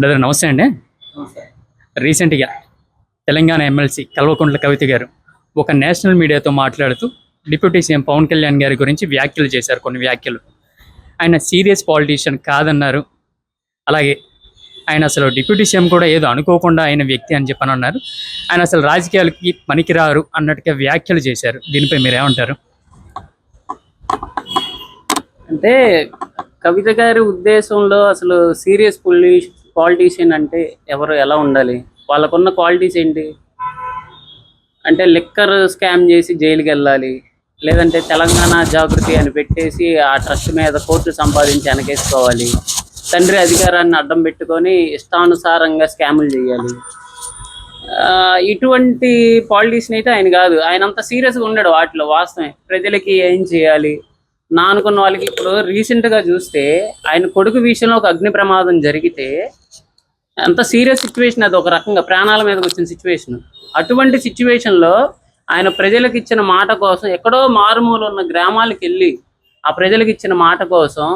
Brother నమస్తే అండి. రీసెంట్గా తెలంగాణ ఎమ్మెల్సీ కల్వకుంట్ల కవిత గారు ఒక నేషనల్ మీడియాతో మాట్లాడుతూ డిప్యూటీ సీఎం పవన్ కళ్యాణ్ గారి గురించి వ్యాఖ్యలు చేశారు కొన్ని వ్యాఖ్యలు. ఆయన సీరియస్ పాలిటీషియన్ కాదన్నారు. అలాగే ఆయన అసలు డిప్యూటీ సీఎం కూడా ఏదో అనుకోకుండా ఆయన వ్యక్తి అని చెప్పని అన్నారు. ఆయన అసలు రాజకీయాలకి పనికిరారు అన్నట్టుగా వ్యాఖ్యలు చేశారు. దీనిపై మీరు ఏమంటారు? అంటే కవిత గారి ఉద్దేశంలో అసలు సీరియస్ పొలి పాలిటీషియన్ అంటే ఎవరు ఎలా ఉండాలి? వాళ్ళకున్న క్వాలిటీస్ ఏంటి? అంటే లిక్కర్ స్కామ్ చేసి జైలుకి వెళ్ళాలి లేదంటే తెలంగాణ జాగృతి అని పెట్టేసి ఆ ట్రస్ట్ మీద కోర్టు సంపాదించి వెనకేసుకోవాలి తండ్రి అధికారాన్ని అడ్డం పెట్టుకొని ఇష్టానుసారంగా స్కాములు చేయాలి. ఇటువంటి పాలిటీషియన్ అయితే ఆయన కాదు ఆయన అంత సీరియస్గా ఉండడు వాటిలో వాస్తవమే. ప్రజలకి ఏం చేయాలి? నా అనుకున్న వాళ్ళకి ఇప్పుడు రీసెంట్గా చూస్తే ఆయన కొడుకు విషయంలో ఒక అగ్ని ప్రమాదం జరిగితే అంత సీరియస్ సిచ్యువేషన్ అది ఒక రకంగా ప్రాణాల మీదకి వచ్చిన సిచ్యువేషన్ అటువంటి సిచ్యువేషన్లో ఆయన ప్రజలకు ఇచ్చిన మాట కోసం ఎక్కడో మారుమూల ఉన్న గ్రామాలకు వెళ్ళి ఆ ప్రజలకు ఇచ్చిన మాట కోసం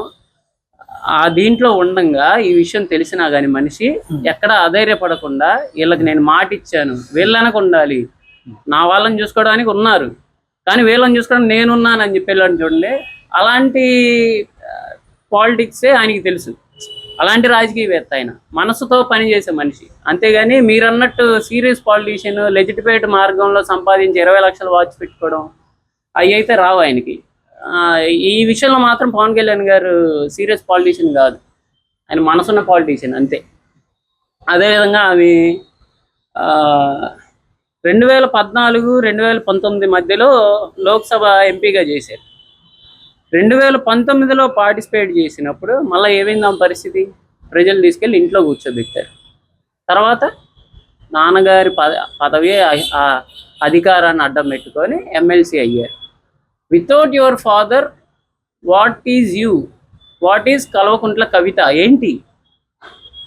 ఆ దీంట్లో ఉండంగా ఈ విషయం తెలిసినా గాని మనిషి ఎక్కడ అధైర్యపడకుండా వీళ్ళకి నేను మాట ఇచ్చాను. వీళ్ళనకు ఉండాలి. నా వాళ్ళని చూసుకోవడానికి ఉన్నారు. కానీ వీళ్ళని చూసుకోవడం నేనున్నానని చెప్పి వెళ్ళాడు చూడండి అలాంటి పాలిటిక్సే ఆయనకి తెలుసు. అలాంటి రాజకీయవేత్త ఆయన. మనసుతో పనిచేసే మనిషి. అంతేగాని మీరన్నట్టు సీరియస్ పాలిటీషియన్ లెజిటిమేట్ మార్గంలో సంపాదించి ఇరవై లక్షలు వాచ్ పెట్టుకోవడం అవి అయితే రావు ఆయనకి. ఈ విషయంలో మాత్రం పవన్ కళ్యాణ్ గారు సీరియస్ పాలిటీషియన్ కాదు. ఆయన మనసున్న పాలిటీషియన్ అంతే. అదేవిధంగా ఆమె రెండు వేల పద్నాలుగు రెండు వేల పంతొమ్మిది మధ్యలో లోక్సభ ఎంపీగా చేశారు. రెండు వేల పంతొమ్మిదిలో పార్టిసిపేట్ చేసినప్పుడు మళ్ళీ ఏమైంది ఆ పరిస్థితి? ప్రజలు తీసుకెళ్ళి ఇంట్లో కూర్చోబెట్టారు. తర్వాత నాన్నగారి పద పదవి ఆ- అధికారాన్ని అడ్డం పెట్టుకొని ఎమ్మెల్సీ అయ్యారు. Without your father what is you what is Kalvakuntla Kavitha? ఏంటి?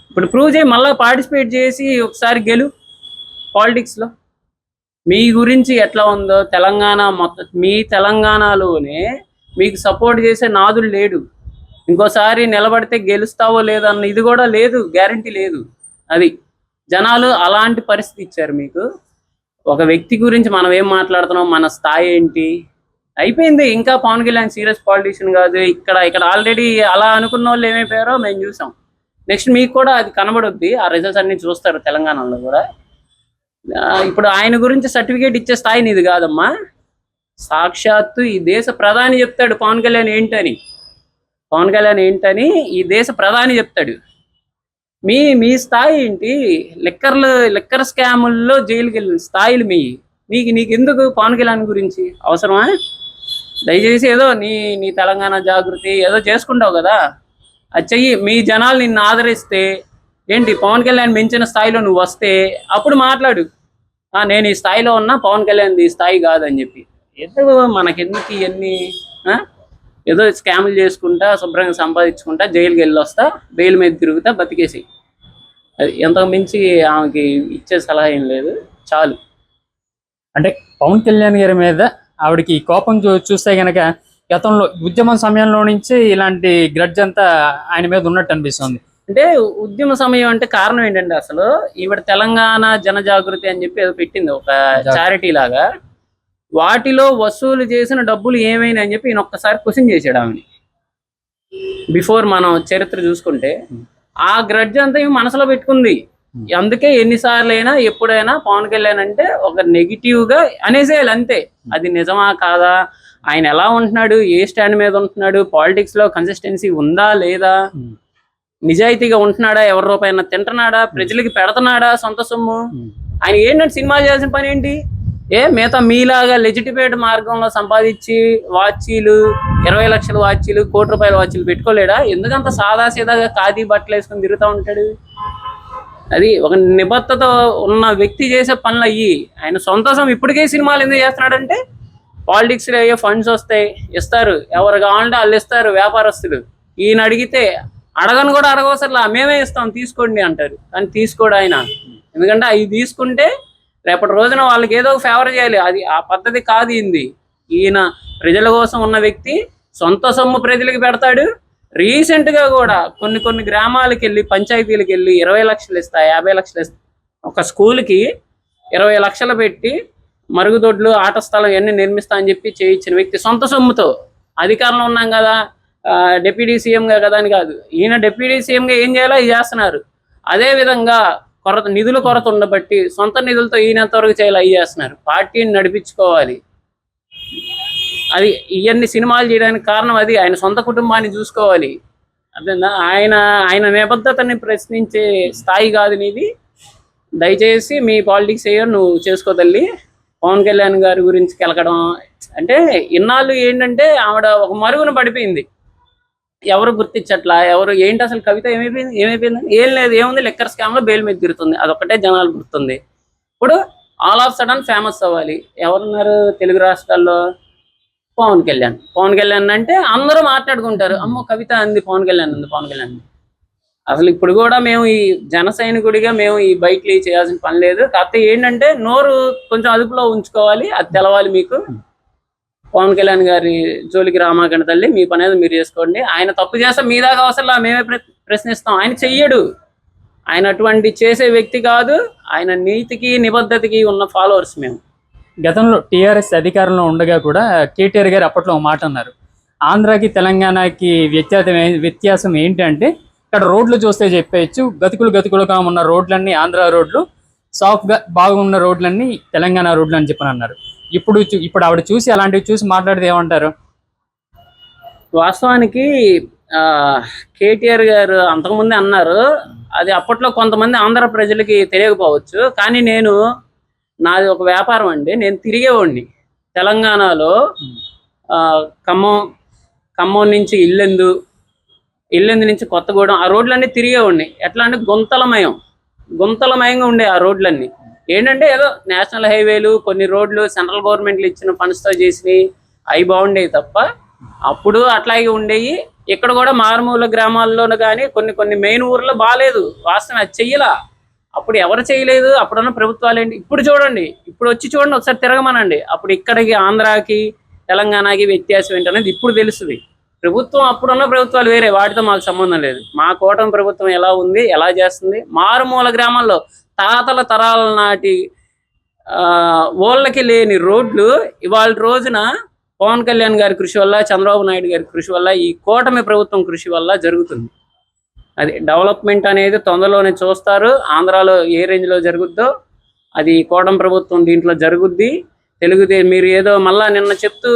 ఇప్పుడు ప్రూవ్ చేయి మళ్ళీ పార్టిసిపేట్ చేసి ఒకసారి గెలు పాలిటిక్స్లో. మీ గురించి ఎట్లా ఉందో తెలంగాణ మొత్తం మీ తెలంగాణలోనే మీకు సపోర్ట్ చేసే నాదులు లేడు. ఇంకోసారి నిలబడితే గెలుస్తావో లేదో అన్న ఇది కూడా లేదు గ్యారంటీ లేదు. అది జనాలు అలాంటి పరిస్థితి ఇచ్చారు మీకు. ఒక వ్యక్తి గురించి మనం ఏం మాట్లాడుతున్నాం మన స్థాయి ఏంటి? అయిపోయింది. ఇంకా పవన్ కళ్యాణ్ సీరియస్ పాలిటీషియన్ కాదు. ఇక్కడ ఇక్కడ ఆల్రెడీ అలా అనుకున్న వాళ్ళు ఏమైపోయారో మేము చూసాం. నెక్స్ట్ మీకు కూడా అది కనబడుద్ది. ఆ రిజల్ట్స్ అన్ని చూస్తారు తెలంగాణలో కూడా. ఇప్పుడు ఆయన గురించి సర్టిఫికేట్ ఇచ్చే స్థాయి నీది కాదమ్మా. సాక్షాత్తు ఈ దేశ ప్రధాని చెప్తాడు పవన్ కళ్యాణ్ ఏంటని. పవన్ కళ్యాణ్ ఏంటని ఈ దేశ ప్రధాని చెప్తాడు. మీ మీ స్థాయి ఏంటి? లిక్కర్లు లిక్కర్ స్కాముల్లో జైలుకి వెళ్ళిన స్థాయిలు మీ. నీకు నీకు ఎందుకు పవన్ కళ్యాణ్ గురించి అవసరమా? దయచేసి ఏదో నీ నీ తెలంగాణ జాగృతి ఏదో చేసుకుంటావు కదా. అది చెయ్యి. మీ జనాలు నిన్ను ఆదరిస్తే ఏంటి పవన్ కళ్యాణ్ మించిన స్థాయిలో నువ్వు వస్తే అప్పుడు మాట్లాడు. నేను ఈ స్థాయిలో ఉన్నా పవన్ కళ్యాణ్ ఈ స్థాయి కాదని చెప్పి. ఎందుకు మనకెందుకు ఇవన్నీ ఆ? ఏదో స్కాములు చేసుకుంటా శుభ్రంగా సంపాదించుకుంటా జైలుకి వెళ్ళి వస్తా బెయిల్ మీద తిరుగుతా బతికేసి అది ఎంతకు మించి ఆమెకి ఇచ్చే సలహా ఏం లేదు. చాలు. అంటే పవన్ కళ్యాణ్ గారి మీద ఆవిడకి కోపం చూ- చూస్తే గనక గతంలో ఉద్యమం సమయంలో నుంచి ఇలాంటి గ్రడ్జ్ అంతా ఆయన మీద ఉన్నట్టు అనిపిస్తుంది. అంటే ఉద్యమ సమయం అంటే కారణం ఏంటంటే అసలు? ఈవిడ తెలంగాణ జనజాగృతి అని చెప్పి ఏదో పెట్టింది ఒక చారిటీ లాగా. వాటిలో వసూలు చేసిన డబ్బులు ఏమైనా అని చెప్పి ఈయన ఒక్కసారి క్వశ్చన్ చేశాడు ఆమెని. బిఫోర్ మనం చరిత్ర చూసుకుంటే ఆ గ్రడ్జ్ అంతా ఈమె మనసులో పెట్టుకుంది. అందుకే ఎన్నిసార్లు అయినా ఎప్పుడైనా పవన్ కళ్యాణ్ అంటే ఒక నెగిటివ్గా అనేసేయాలి అంతే. అది నిజమా కాదా? ఆయన ఎలా ఉంటున్నాడు? ఏ స్టాండ్ మీద ఉంటున్నాడు? పాలిటిక్స్లో కన్సిస్టెన్సీ ఉందా లేదా? నిజాయితీగా ఉంటున్నాడా? ఎవరి రూపాయన తింటున్నాడా? ప్రజలకి పెడుతున్నాడా? సొంత సొమ్ము? ఆయన ఏంటంటే సినిమా చేయాల్సిన పని ఏంటి? ఏ మిగతా మీలాగా లెజిటిమేట్ మార్గంలో సంపాదించి వాచీలు ఇరవై లక్షల వాచీలు కోటి రూపాయల వాచీలు పెట్టుకోలేడా? ఎందుకంత సాదా సీదాగా ఖాదీ బట్టలు వేసుకొని తిరుగుతూ ఉంటాడు? అది ఒక నిబద్ధత ఉన్న వ్యక్తి చేసే పనులు అయ్యి ఆయన సొంతసం ఇప్పటికే సినిమాలు ఎందుకు చేస్తున్నాడంటే పాలిటిక్స్లో అయ్యే ఫండ్స్ వస్తాయి ఇస్తారు. ఎవరు కావాలంటే వాళ్ళు ఇస్తారు వ్యాపారస్తులు. ఈయన అడిగితే అడగను కూడా అడగవసరలా మేమే ఇస్తాం తీసుకోండి అంటారు. కానీ తీసుకోడు ఆయన. ఎందుకంటే అవి తీసుకుంటే రేపటి రోజున వాళ్ళకి ఏదో ఒక ఫేవర్ చేయాలి. అది ఆ పద్ధతి కాదు ఈయనది ఈయన ప్రజల కోసం ఉన్న వ్యక్తి సొంత సొమ్ము ప్రజలకు పెడతాడు. రీసెంట్గా కూడా కొన్ని కొన్ని గ్రామాలకు వెళ్ళి పంచాయతీలకు వెళ్ళి ఇరవై లక్షలు ఇస్తా యాభై లక్షలు ఇస్తా. ఒక స్కూల్కి ఇరవై లక్షలు పెట్టి మరుగుదొడ్లు ఆట స్థలం ఇవన్నీ నిర్మిస్తా అని చెప్పి చేయించిన వ్యక్తి సొంత సొమ్ముతో. అధికారంలో ఉన్నాం కదా. డెప్యూటీ డిప్యూటీ సీఎంగా కదా అని కాదు. ఈయన డిప్యూటీ సీఎంగా ఏం చేయాలో అది చేస్తున్నారు. అదే విధంగా కొరత నిధుల కొరత ఉండబట్టి సొంత నిధులతో ఈయనంతవరకు చేయాలి చేయాలో అవి చేస్తున్నారు. పార్టీని నడిపించుకోవాలి. అది ఇవన్నీ సినిమాలు చేయడానికి కారణం అది. ఆయన సొంత కుటుంబాన్ని చూసుకోవాలి. అర్థందా ఆయన ఆయన నిబద్ధతని ప్రశ్నించే స్థాయి కాదు నీది. దయచేసి మీ పాలిటిక్స్ అయ్యో నువ్వు చేసుకో తల్లి. పవన్ కళ్యాణ్ గారి గురించి కెలకడం. అంటే ఇన్నాళ్ళు ఏంటంటే ఆవిడ ఒక మరుగున పడిపోయింది. ఎవరు గుర్తించట్లా? ఎవరు ఏంటి అసలు కవిత ఏమైపోయింది? ఏమైపోయింది? ఏం లేదు ఏముంది? లెక్కర్ స్కామ్లో బెయిల్ మీద తిరుగుతుంది. అదొక్కటే జనాలు గుర్తుంది. ఇప్పుడు ఆల్ ఆఫ్ సడన్ ఫేమస్ అవ్వాలి. ఎవరున్నారు తెలుగు రాష్ట్రాల్లో? పవన్ కళ్యాణ్. పవన్ కళ్యాణ్ అంటే అందరూ మాట్లాడుకుంటారు. అమ్మో కవిత అంది పవన్ కళ్యాణ్ ఉంది పవన్ కళ్యాణ్ అసలు ఇప్పుడు కూడా మేము ఈ జన సైనికుడిగా మేము ఈ బైక్లు చేయాల్సిన పని లేదు. కాకపోతే ఏంటంటే నోరు కొంచెం అదుపులో ఉంచుకోవాలి. అది తెలవాలి మీకు. పవన్ కళ్యాణ్ గారి జోలికి రామాకండ తల్లి మీ పని మీరు చేసుకోండి. ఆయన తప్పు చేస్తే మీ దాకా అవసరం మేమే ప్ర- ప్రశ్నిస్తాం. ఆయన చెయ్యడు. ఆయన అటువంటి చేసే వ్యక్తి కాదు. ఆయన నీతికి నిబద్ధతకి ఉన్న ఫాలోవర్స్ మేము. గతంలో టీఆర్ఎస్ అధికారంలో ఉండగా కూడా కేటీఆర్ గారు అప్పట్లో మాట అన్నారు. ఆంధ్రాకి తెలంగాణకి వ్యత్యాసం వ్యత్యాసం ఏంటంటే ఇక్కడ రోడ్లు చూస్తే చెప్పేయచ్చు. గతుకులు గతుకులుగా ఉన్న రోడ్లన్నీ ఆంధ్ర రోడ్లు సాఫ్ట్గా బాగున్న రోడ్లన్నీ తెలంగాణ రోడ్లు అని చెప్పని అన్నారు. ఇప్పుడు ఇప్పుడు ఆవిడ చూసి అలాంటివి చూసి మాట్లాడితే ఏమంటారు? వాస్తవానికి కేటీఆర్ గారు అంతకుముందే అన్నారు అది అప్పట్లో కొంతమంది ఆంధ్ర ప్రజలకి తెలియకపోవచ్చు కానీ నేను నాది ఒక వ్యాపారం అండి నేను తిరిగేవాడిని. తెలంగాణలో ఖమ్మం ఖమ్మం నుంచి ఇల్లెందు ఇల్లెందు నుంచి కొత్తగూడెం ఆ రోడ్లన్నీ తిరిగేవాడిని. ఎట్లా అంటే గుంతలమయం గుంతలమయంగా ఉండే ఆ రోడ్లన్నీ. ఏంటంటే ఏదో నేషనల్ హైవేలు కొన్ని రోడ్లు సెంట్రల్ గవర్నమెంట్లు ఇచ్చిన ఫండ్స్తో చేసినవి అవి బాగుండేవి తప్ప అప్పుడు అట్లాగే ఉండేవి ఇక్కడ కూడా మారుమూల గ్రామాల్లోనూ కానీ కొన్ని కొన్ని మెయిన్ ఊర్లో బాగాలేదు వాస్తవం అది చెయ్యలా. అప్పుడు ఎవరు చేయలేదు? అప్పుడున్న ప్రభుత్వాలు ఏంటి? ఇప్పుడు చూడండి. ఇప్పుడు వచ్చి చూడండి ఒకసారి తిరగమనండి. అప్పుడు ఇక్కడికి ఆంధ్రాకి తెలంగాణకి వ్యత్యాసం ఏంటనేది ఇప్పుడు తెలుస్తుంది. ప్రభుత్వం అప్పుడున్న ప్రభుత్వాలు వేరే. వాటితో మాకు సంబంధం లేదు. మా కూటమి ప్రభుత్వం ఎలా ఉంది? ఎలా చేస్తుంది? మారుమూల గ్రామాల్లో తాతల తరాల నాటి ఓళ్ళకి లేని రోడ్లు ఇవాళ రోజున పవన్ కళ్యాణ్ గారి కృషి వల్ల చంద్రబాబు నాయుడు గారి కృషి వల్ల ఈ కూటమి ప్రభుత్వం కృషి వల్ల జరుగుతుంది. అది డెవలప్మెంట్ అనేది తొందరలోనే చూస్తారు. ఆంధ్రాలో ఏ రేంజ్లో జరుగుద్దో అది కూటమి ప్రభుత్వం దీంట్లో జరుగుద్ది. తెలుగుదే మీరు ఏదో మళ్ళా నిన్న చెప్తూ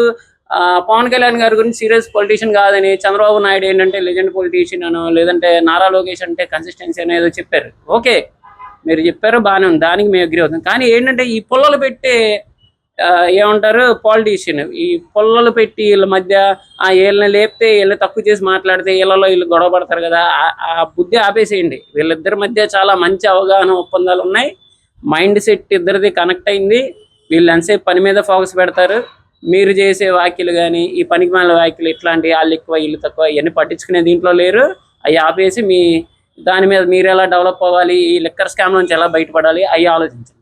పవన్ కళ్యాణ్ గారి గురించి సీరియస్ పొలిటీషియన్ కాదని చంద్రబాబు నాయుడు ఏంటంటే లెజెండ్ పొలిటీషియన్ అనో లేదంటే నారా లోకేష్ అంటే కన్సిస్టెన్సీ అనేదో చెప్పారు. ఓకే. మీరు చెప్పారు బాగానే ఉంది. దానికి మేము అగ్రి అవుతాం. కానీ ఏంటంటే ఈ పుల్లలు పెట్టే ఏమంటారు పాలిటీషియన్ ఈ పుల్లలు పెట్టి వీళ్ళ మధ్య ఆ వీళ్ళని లేపితే వీళ్ళని తక్కువ చేసి మాట్లాడితే వీళ్ళలో వీళ్ళు గొడవ పడతారు కదా ఆ- ఆ బుద్ధి ఆపేసేయండి. వీళ్ళిద్దరి మధ్య చాలా మంచి అవగాహన ఒప్పందాలు ఉన్నాయి. మైండ్ సెట్ ఇద్దరిది కనెక్ట్ అయింది. వీళ్ళు ఎంతసేపు పని మీద ఫోకస్ పెడతారు. మీరు చేసే వ్యాఖ్యలు కానీ ఈ పనికి మాల వ్యాఖ్యలు ఇట్లాంటి వాళ్ళు ఎక్కువ వీళ్ళు తక్కువ ఇవన్నీ పట్టించుకునే దీంట్లో లేరు. అవి ఆపేసి మీ దాని మీద మీరు ఎలా డెవలప్ అవ్వాలి? ఈ లిక్కర్ స్కామ్ నుంచి ఎలా బయటపడాలి? అవి ఆలోచించండి.